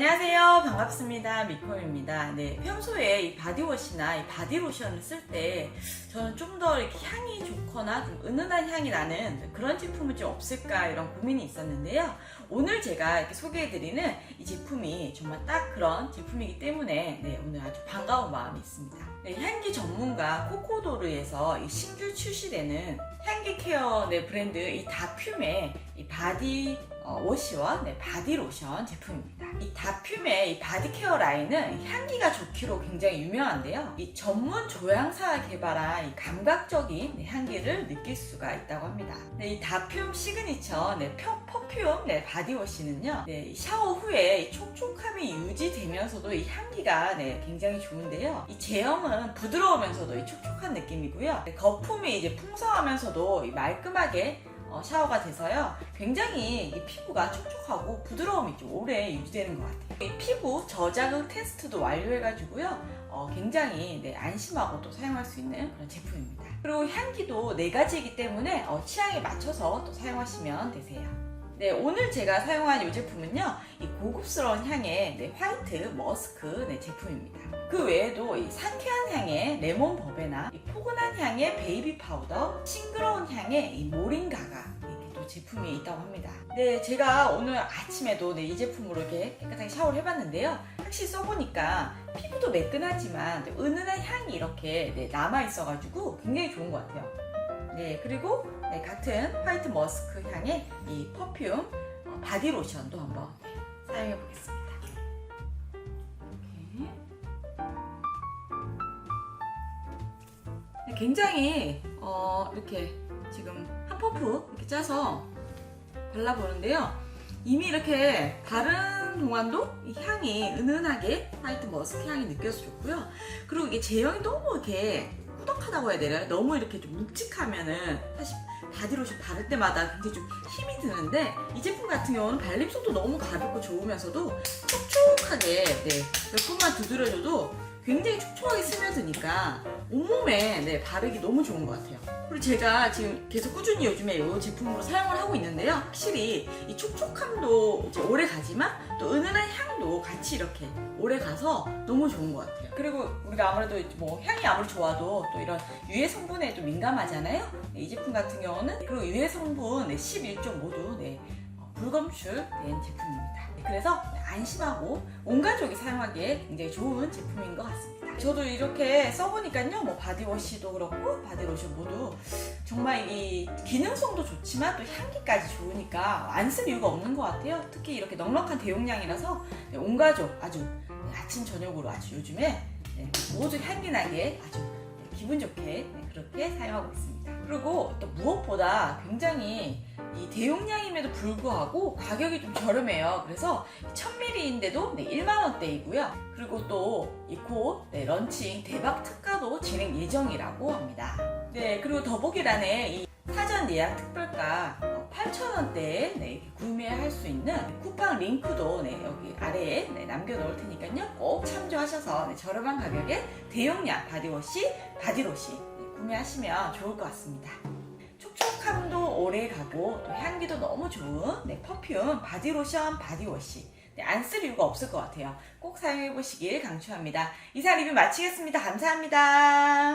안녕하세요. 반갑습니다. 미코입니다. 네, 평소에 이 바디워시나 이 바디로션을 쓸 때 저는 좀 더 이렇게 향이 좋거나 좀 은은한 향이 나는 그런 제품은 좀 없을까 이런 고민이 있었는데요. 오늘 제가 이렇게 소개해드리는 이 제품이 정말 딱 그런 제품이기 때문에 네, 오늘 아주 반가운 마음이 있습니다. 네, 향기 전문가 코코도르에서 이 신규 출시되는 향기 케어 네, 브랜드 이 다퓸의 이 바디 어, 워시와 네, 바디 로션 제품입니다. 이 다퓸의 이 바디 케어 라인은 향기가 좋기로 굉장히 유명한데요. 이 전문 조향사가 개발한 이 감각적인 네, 향기를 느낄 수가 있다고 합니다. 네, 이 다퓸 시그니처 네, 펴- 퍼퓸 네, 바디워시는요. 네, 이 샤워 후에 이 촉촉함이 유지되면서도 이 향기가 네, 굉장히 좋은데요. 이 제형은 부드러우면서도 이 촉촉한 느낌이고요. 네, 거품이 이제 풍성하면서도 이 말끔하게 어, 샤워가 돼서요. 굉장히 이 피부가 촉촉하고 부드러움이 좀 오래 유지되는 것 같아요. 이 피부 저자극 테스트도 완료해가지고요. 어, 굉장히 네, 안심하고 또 사용할 수 있는 그런 제품입니다. 그리고 향기도 네 가지이기 때문에 어, 취향에 맞춰서 또 사용하시면 되세요. 네, 오늘 제가 사용한 이 제품은요, 이 고급스러운 향의 네, 화이트 머스크 네, 제품입니다. 그 외에도 이 상쾌한 향의 레몬 버베나 이 포근한 향의 베이비 파우더, 싱그러운 향의 이 모링가가 제품이 있다고 합니다. 네, 제가 오늘 아침에도 네, 이 제품으로 이렇게 깨끗하게 샤워를 해봤는데요. 확실히 써보니까 피부도 매끈하지만 네, 은은한 향이 이렇게 네, 남아있어가지고 굉장히 좋은 것 같아요. 네, 그리고 네, 같은 화이트 머스크 향의 이 퍼퓸 어, 바디 로션도 한번 네, 사용해 보겠습니다. 네, 굉장히 어, 이렇게 지금 한 펌프 이렇게 짜서 발라보는데요. 이미 이렇게 바른 동안도 이 향이 은은하게 화이트 머스크 향이 느껴서 좋고요. 그리고 이게 제형이 너무 이렇게 꾸덕하다고 해야 되나요? 너무 이렇게 좀 묵직하면은 사실 바디로션 바를 때마다 굉장히 좀 힘이 드는데 이 제품 같은 경우는 발림성도 너무 가볍고 좋으면서도 촉촉하게 네, 몇 번만 두드려줘도 굉장히 촉촉하게 스며드니까 온몸에 네, 바르기 너무 좋은 것 같아요. 그리고 제가 지금 계속 꾸준히 요즘에 이 제품으로 사용을 하고 있는데요. 확실히 이 촉촉함도 이제 오래 가지만 또 은은한 향도 같이 이렇게 오래 가서 너무 좋은 것 같아요. 그리고 우리가 아무래도 뭐 향이 아무리 좋아도 또 이런 유해 성분에 좀 민감하잖아요. 네, 이 제품 같은 경우는 그리고 유해 성분 11종 모두 네, 어, 불검출 된 제품입니다. 네, 그래서 안심하고 온 가족이 사용하기에 굉장히 좋은 제품인 것 같습니다. 저도 이렇게 써보니까요, 뭐 바디워시도 그렇고 바디로션 모두 정말 이 기능성도 좋지만 또 향기까지 좋으니까 안 쓸 이유가 없는 것 같아요. 특히 이렇게 넉넉한 대용량이라서 네, 온 가족 아주 네, 아침 저녁으로 아주 요즘에 네, 모두 향기나게 아주 네, 기분 좋게 네, 그렇게 사용하고 있습니다. 그리고 또 무엇보다 굉장히 이 대용량임에도 불구하고 가격이 좀 저렴해요. 그래서 1000ml인데도 네, 1만원대이고요. 그리고 또이곧 네, 런칭 대박 특가도 진행 예정이라고 합니다. 네, 그리고 더보기란에 이 사전 예약 특별가 8,000원대에 네, 구매할 수 있는 쿠팡 링크도 네, 여기 아래에 네, 남겨놓을 테니까요. 꼭 참조하셔서 네, 저렴한 가격에 대용량 바디워시, 바디로시 네, 구매하시면 좋을 것 같습니다. 촉촉함도 오래 가고 또 향기도 너무 좋은 네, 퍼퓸, 바디로션, 바디워시 네, 안쓸 이유가 없을 것 같아요. 꼭 사용해 보시길 강추합니다. 이상 리뷰 마치겠습니다. 감사합니다.